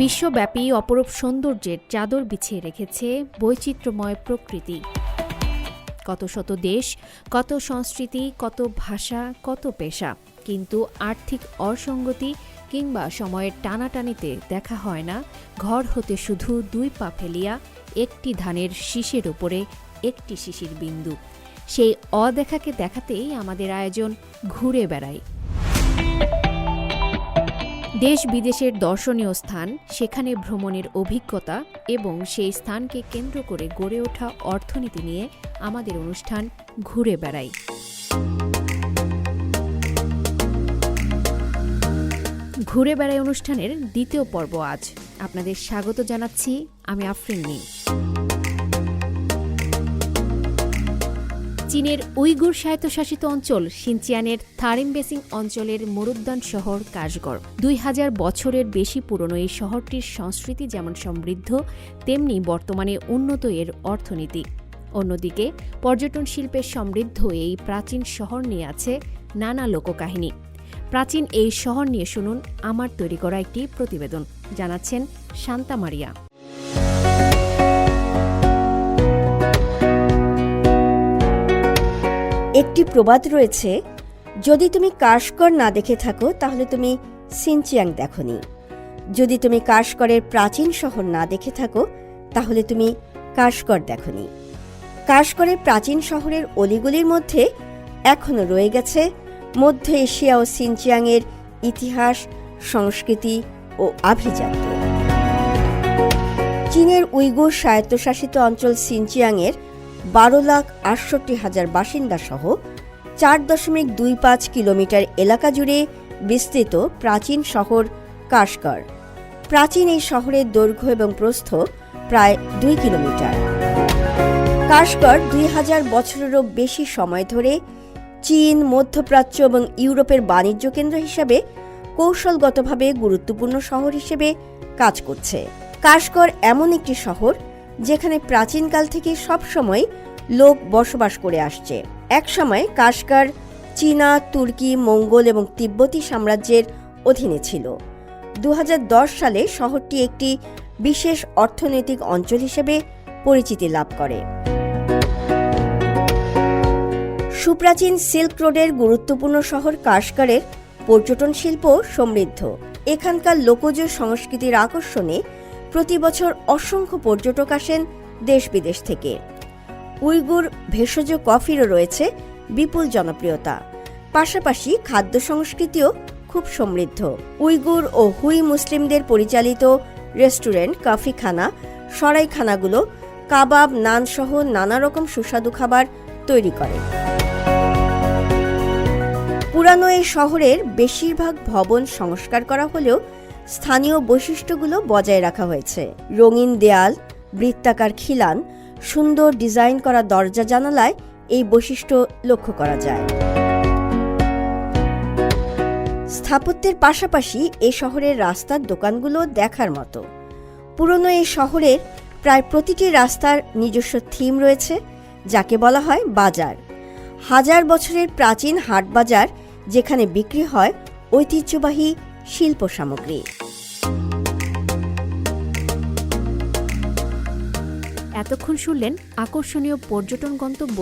বিশ্বব্যাপী অপরূপ সৌন্দর্যের চাদর বিছিয়ে রেখেছে বৈচিত্র্যময় প্রকৃতি। কত শত দেশ, কত সংস্কৃতি, কত ভাষা, কত পেশা, কিন্তু আর্থিক অসঙ্গতি কিংবা সময়ের টানাটানিতে দেখা হয় না। ঘর হতে শুধু দুই পা ফেলিয়া একটি ধানের শীষের উপরে একটি শিশির বিন্দু। সেই অদেখাকে দেখাতেই আমাদের আয়োজন ঘুরে বেড়াই দেশ বিদেশের দর্শনীয় স্থান, সেখানে ভ্রমণের অভিজ্ঞতা এবং সেই স্থানকে কেন্দ্র করে গড়ে ওঠা অর্থনীতি নিয়ে আমাদের অনুষ্ঠান ঘুরে বেড়াই। ঘুরে বেড়াই অনুষ্ঠানের দ্বিতীয় পর্ব আজ। আপনাদের স্বাগত জানাচ্ছি, আমি আফরিন নীল চীনের উইগুর স্বায়ত্তশাসিত অঞ্চল সিনচিয়ানের থারিম বেসিং অঞ্চলের মরুদ্যান শহর কাশগড়। দুই হাজার বছরের বেশি পুরনো এই শহরটির সংস্কৃতি যেমন সমৃদ্ধ, তেমনি বর্তমানে উন্নত এর অর্থনীতি। অন্যদিকে, পর্যটন শিল্পের সমৃদ্ধ এই প্রাচীন শহর নিয়ে আছে নানা লোককাহিনী। প্রাচীন এই শহর নিয়ে শুনুন আমার তৈরি করা একটি প্রতিবেদন, জানাচ্ছেন শান্তা মারিয়া। একটি প্রবাদ রয়েছে, যদি তুমি কাশকর না দেখে থাকো, তাহলে তুমি সিনচিয়াং দেখনি। যদি তুমি কাশকরের প্রাচীন শহর না দেখে থাকো, তাহলে তুমি কাশকর দেখনি। কাশকরের প্রাচীন শহরের অলিগলির মধ্যে এখনও রয়ে গেছে মধ্য এশিয়া ও সিনচিয়াংয়ের ইতিহাস, সংস্কৃতি ও আভিজাত্য। চীনের উইগুর স্বায়ত্তশাসিত অঞ্চল সিনচিয়াংয়ের বারো লাখ আটষট্টি হাজার বাসিন্দা সহ চার দশমিক দুই পাঁচ কিলোমিটার এলাকা জুড়ে বিস্তৃত প্রাচীন শহর কাশগড়। প্রাচীন এই শহরের দৈর্ঘ্য এবং প্রস্থ প্রায় দুই কিলোমিটার। কাশগড় দুই হাজার বছরেরও বেশি সময় ধরে চীন, মধ্যপ্রাচ্য এবং ইউরোপের বাণিজ্য কেন্দ্র হিসেবে কৌশলগতভাবে গুরুত্বপূর্ণ শহর হিসেবে কাজ করছে। কাশগড় এমন একটি শহর যেখানে প্রাচীনকাল থেকে সবসময় লোক বসবাস করে আসছে। একসময় কাশগার চীনা, তুর্কি, মঙ্গল এবং তিব্বতী সাম্রাজ্যের অধীনে ছিল। দু হাজার দশ সালে শহরটি একটি বিশেষ অর্থনৈতিক অঞ্চল হিসেবে পরিচিতি লাভ করে। সুপ্রাচীন সিল্ক রোডের গুরুত্বপূর্ণ শহর কাশগারের পর্যটন শিল্প সমৃদ্ধ। এখানকার লোকজ সংস্কৃতির আকর্ষণে প্রতি বছর অসংখ্য পর্যটক আসেন দেশ বিদেশ থেকে। উইগুর ভেষজ কফিরও রয়েছে, বিপুল জনপ্রিয়তা। পাশাপাশি খাদ্য সংস্কৃতিও খুব সমৃদ্ধ। উইগুর ও হুই মুসলিমদের পরিচালিত রেস্টুরেন্ট, কফিখানা, সরাইখানাগুলো কাবাব নান সহ নানা রকম সুস্বাদু খাবার তৈরি করে। পুরানো এই শহরের বেশিরভাগ ভবন সংস্কার করা হলেও স্থানীয় বৈশিষ্ট্যগুলো বজায় রাখা হয়েছে। রঙিন দেয়াল, বৃত্তাকার খিলান, সুন্দর ডিজাইন করা দরজা জানালায় এই বৈশিষ্ট্য লক্ষ্য করা যায়। স্থাপত্যের পাশাপাশি এ শহরের রাস্তার দোকানগুলো দেখার মতো। পুরনো এই শহরের প্রায় প্রতিটি রাস্তার নিজস্ব থিম রয়েছে, যাকে বলা হয় বাজার। হাজার বছরের প্রাচীন হাট বাজার যেখানে বিক্রি হয় ঐতিহ্যবাহী শিল্প সামগ্রী। এতক্ষণ শুনলেন আকর্ষণীয় পর্যটন গন্তব্য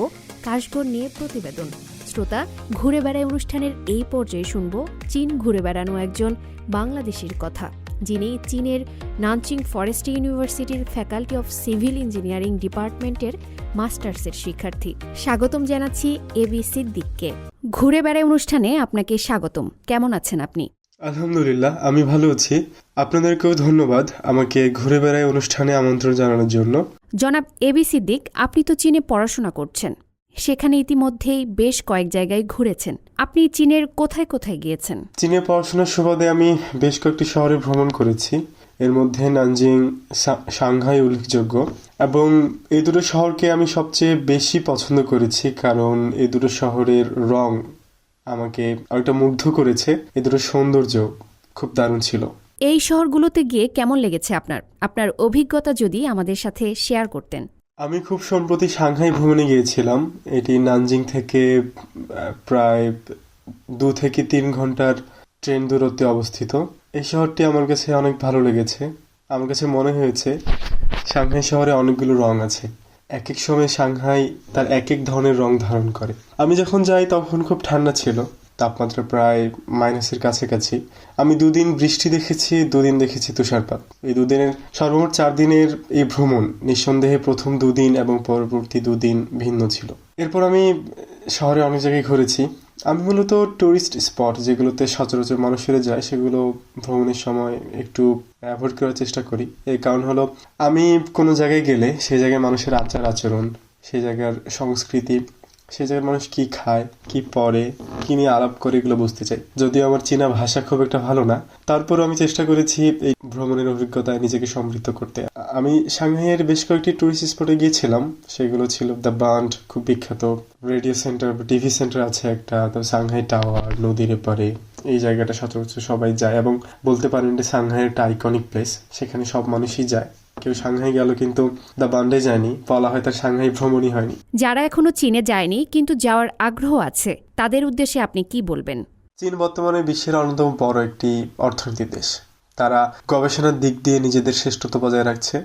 কাশগড় নিয়ে প্রতিবেদন। শ্রোতা, ঘুরে বেড়ায় অনুষ্ঠানের এই পর্যায়ে শুনব চীন ঘুরে বেড়ানো একজন বাংলাদেশির কথা, যিনি চীনের নানচিং ফরেস্ট ইউনিভার্সিটির ফ্যাকাল্টি অফ সিভিল ইঞ্জিনিয়ারিং ডিপার্টমেন্টের মাস্টার্সের শিক্ষার্থী। স্বাগতম জানাচ্ছি এবি সিদ্দিককে। ঘুরে বেড়ায় অনুষ্ঠানে আপনাকে স্বাগতম। কেমন আছেন আপনি? আলহামদুলিল্লাহ আমি ভালো আছি। আপনাদেরকেও ধন্যবাদ আমাকে ঘুরে বেড়ায় অনুষ্ঠানে আমন্ত্রণ জানানোর জন্য। জনাব এবিসি সিদ্দিক আপনি তো চীনে পড়াশোনা করছেন। সেখানে ইতিমধ্যেই বেশ কয়েক জায়গায় ঘুরেছেন। আপনি চীনের কোথায় কোথায় গিয়েছেন? চীনে পড়াশোনার সুবাদে আমি বেশ কয়েকটি শহরে ভ্রমণ করেছি। এর মধ্যে নানজিং সাংহাই উল্লেখযোগ্য। এবং এই দুটো শহরকে আমি সবচেয়ে বেশি পছন্দ করেছি কারণ এই দুটো শহরের রং আমাকে অনেকটা মুগ্ধ করেছে। এই দুটো সৌন্দর্য খুব দারুণ ছিল। এই শহরগুলোতে গিয়ে কেমন লেগেছে আপনার? আপনার অভিজ্ঞতা যদি আমাদের সাথে শেয়ার করতেন। আমি খুব সম্প্রতি সাংহাই ভ্রমণে গিয়েছিলাম। এটি নানজিং থেকে প্রায় দু থেকে তিন ঘণ্টার ট্রেন দূরত্বে অবস্থিত। এই শহরটি আমার কাছে অনেক ভালো লেগেছে। আমার কাছে মনে হয়েছে সাংহাই শহরে অনেকগুলো রং আছে। এক এক সময় সাংহাই তার এক এক ধরনের রং ধারণ করে। আমি যখন যাই তখন খুব ঠান্ডা ছিল, তাপমাত্রা প্রায় মাইনাসের কাছাকাছি। আমি দুদিন বৃষ্টি দেখেছি, দুদিন দেখেছি তুষারপাত। এই দুদিনের, সর্বমোট চার দিনের এই ভ্রমণ নিঃসন্দেহে প্রথম দুদিন এবং পরবর্তী দুদিন ভিন্ন ছিল। এরপর আমি শহরে অনেক জায়গায় ঘুরেছি। আমি মূলত ট্যুরিস্ট স্পট যেগুলোতে সচরাচর মানুষেরা যায়, সেগুলো ভ্রমণের সময় একটু অ্যাভয়েড করার চেষ্টা করি। এর কারণ হলো, আমি কোনো জায়গায় গেলে সেই জায়গায় মানুষের আচার আচরণ সেই জায়গার সংস্কৃতি সেই জায়গার মানুষ কি খায়, কি পরে কি নিয়ে আলাপ করে এগুলো বুঝতে চাই যদিও আমার চীনা ভাষা খুব একটা ভালো না, তারপরও আমি চেষ্টা করেছি এই ভ্রমণের অভিজ্ঞতায় নিজেকে সমৃদ্ধ করতে। আমি সাংহাইয়ের বেশ কয়েকটি টুরিস্ট স্পটে গিয়েছিলাম, সেগুলো ছিল দ্য বান্ড, খুব বিখ্যাত। রেডিও সেন্টার, টিভি সেন্টার আছে একটা, তো সাংহাই টাওয়ার, নদীর এপারে। এই জায়গাটা সচরাচর সবাই যায় এবং বলতে পারেন যে সাংহাই একটা আইকনিক প্লেস সেখানে সব মানুষই যায়। কেউ সাংহাই গেল কিন্তু দ্য বান্ডে যায়নি। বলা হয় তার সাংহাই ভ্রমণই হয়নি। যারা এখনও চীনে যায়নি কিন্তু যাওয়ার আগ্রহ আছে। তাদের উদ্দেশ্যে আপনি কি বলবেন? চীন বর্তমানে বিশ্বের অন্যতম বড় একটি অর্থনীতির দেশ। তারা গবেষণার দিক দিয়ে নিজেদের শ্রেষ্ঠত্ব বজায় রাখছে।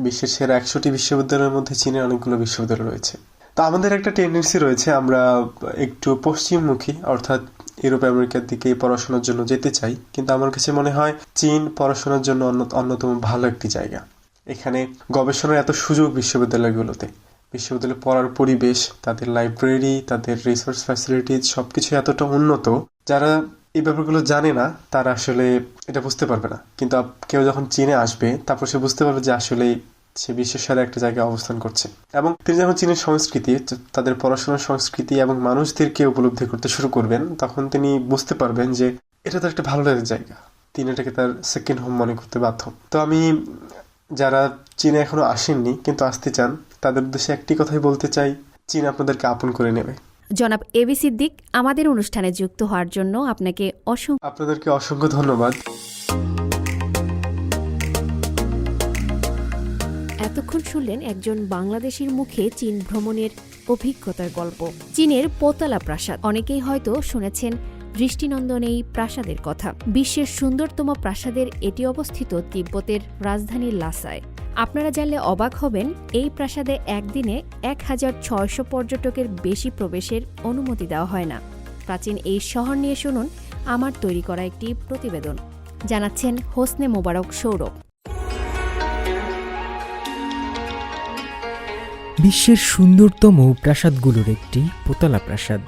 বিশ্বের সেরা একশোটি বিশ্ববিদ্যালয়ের মধ্যে চীনের অনেকগুলো বিশ্ববিদ্যালয় রয়েছে। তো আমাদের একটা টেন্ডেন্সি রয়েছে আমরা একটু পশ্চিমমুখী অর্থাৎ ইউরোপ আমেরিকার দিকে পড়াশোনার জন্য যেতে চাই। কিন্তু আমার কাছে মনে হয় চীন পড়াশোনার জন্য অন্যতম ভালো একটি জায়গা। এখানে গবেষণার এত সুযোগ বিশ্ববিদ্যালয়গুলোতে। বিশ্ববিদ্যালয়ে পড়ার পরিবেশ, তাদের লাইব্রেরি তাদের রিসার্চ ফ্যাসিলিটিজ সবকিছু এতটা উন্নত, যারা এই ব্যাপারগুলো জানে না, তারা আসলে এটা বুঝতে পারবে না। কিন্তু কেউ যখন চীনে আসবে, তারপর সে বুঝতে পারবে যে আসলে সে বিশ্বের সাথে একটা জায়গায় অবস্থান করছে। এবং তিনি যখন চীনের সংস্কৃতি তাদের পড়াশোনার সংস্কৃতি এবং মানুষদেরকে উপলব্ধি করতে শুরু করবেন, তখন তিনি বুঝতে পারবেন যে এটা তো একটা ভালো লাগার জায়গা। তিনি এটাকে তার সেকেন্ড হোম মনে করতে বাধ্য। তো আমি যারা চীনে এখনও আসেননি কিন্তু আসতে চান তাদের উদ্দেশ্যে একটি কথাই বলতে চাই চীন আপনাদেরকে আপন করে নেবে। জনাব এবি সিদ্দিক আমাদের অনুষ্ঠানে যুক্ত হওয়ার জন্য আপনাকে অসংখ্য আপনাদেরকে অসংখ্য ধন্যবাদ। এতক্ষণ শুনলেন একজন বাংলাদেশির মুখে চীন ভ্রমণের অভিজ্ঞতার গল্প। চীনের পোতালা প্রাসাদ। অনেকেই হয়তো শুনেছেন দৃষ্টিনন্দন এই প্রাসাদের কথা। বিশ্বের সুন্দরতম প্রাসাদের এটি অবস্থিত তিব্বতের রাজধানী লাসায়। আপনারা জানলে অবাক হবেন, এই প্রাসাদে একদিনে এক হাজার ছয়শো পর্যটকের বেশি প্রবেশের অনুমতি দেওয়া হয় না। প্রাচীন এই শহর নিয়ে শুনুন আমার তৈরি করা একটি প্রতিবেদন। জানাচ্ছেন হোসনে মোবারক সৌরভ। বিশ্বের সুন্দরতম প্রাসাদগুলোর একটি পোতালা প্রাসাদ।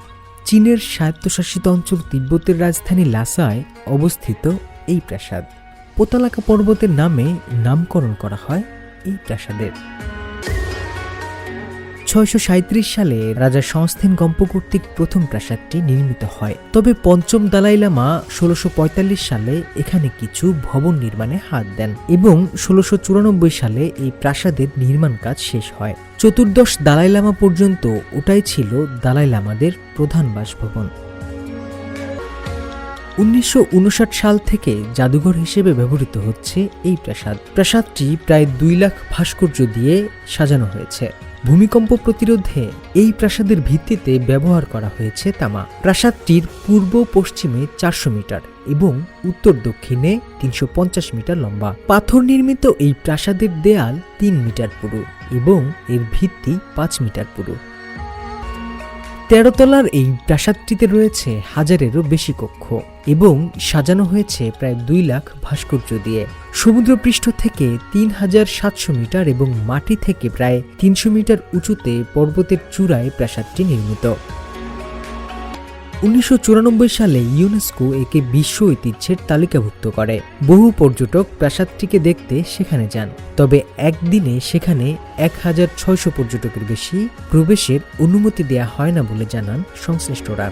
চীনের স্বায়ত্তশাসিত অঞ্চল তিব্বতের রাজধানী লাসায় অবস্থিত এই প্রাসাদ। পোতালাকা পর্বতের নামে নামকরণ করা হয় এই প্রাসাদের। ছয়শো সাঁইত্রিশ সালে রাজা সংস্থেন গম্প কর্তৃক প্রথম প্রাসাদটি নির্মিত হয়। তবে পঞ্চম দালাই লামা ষোলোশো সালে এখানে কিছু ভবন নির্মাণে হাত দেন এবং ষোলোশো সালে এই প্রাসাদের নির্মাণ কাজ শেষ হয়। চতুর্দশ দালাই লামা পর্যন্ত ওটাই ছিল দালাই লামাদের প্রধান বাসভবন। উনিশশো উনষাট সাল থেকে জাদুঘর হিসেবে ব্যবহৃত হচ্ছে এই প্রাসাদ। প্রাসাদটি প্রায় দুই লাখ ভাস্কর্য দিয়ে সাজানো হয়েছে। ভূমিকম্প প্রতিরোধে এই প্রাসাদের ভিত্তিতে ব্যবহার করা হয়েছে তামা। প্রাসাদটির পূর্ব পশ্চিমে চারশো মিটার এবং উত্তর দক্ষিণে তিনশো পঞ্চাশ মিটার লম্বা। পাথর নির্মিত এই প্রাসাদের দেয়াল তিন মিটার পুরু এবং এর ভিত্তি পাঁচ মিটার পুরু। তেরোতলার এই প্রাসাদটিতে রয়েছে হাজারেরও বেশি কক্ষ এবং সাজানো হয়েছে প্রায় দুই লাখ ভাস্কর্য দিয়ে। সমুদ্রপৃষ্ঠ থেকে তিন হাজার সাতশো মিটার এবং মাটি থেকে প্রায় তিনশো মিটার উঁচুতে পর্বতের চূড়ায় প্রাসাদটি নির্মিত। উনিশশো চুরানব্বই সালে ইউনেস্কো একে বিশ্ব ঐতিহ্যের তালিকাভুক্ত করে। বহু পর্যটক প্রাসাদটিকে দেখতে সেখানে যান। তবে একদিনে সেখানে এক হাজার ছয়শো পর্যটকের বেশি প্রবেশের অনুমতি দেয়া হয় না বলে জানান সংশ্লিষ্টরা।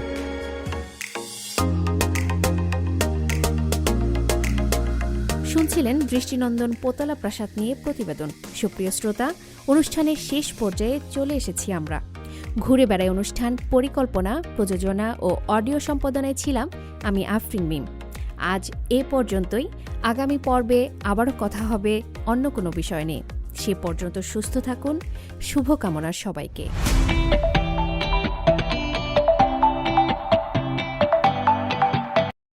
শুনছিলেন দৃষ্টিনন্দন পোতলা প্রাসাদ নিয়ে প্রতিবেদন। সুপ্রিয় শ্রোতা, অনুষ্ঠানের শেষ পর্যায়ে চলে এসেছি আমরা। ঘুরে বেড়ায় অনুষ্ঠান, পরিকল্পনা, প্রযোজনা ও অডিও সম্পাদনায় ছিলাম আমি আফরিন মিম। আজ এ পর্যন্তই। আগামী পর্বে আবারও কথা হবে অন্য কোনো বিষয় নিয়ে। সে পর্যন্ত সুস্থ থাকুন। শুভকামনা সবাইকে।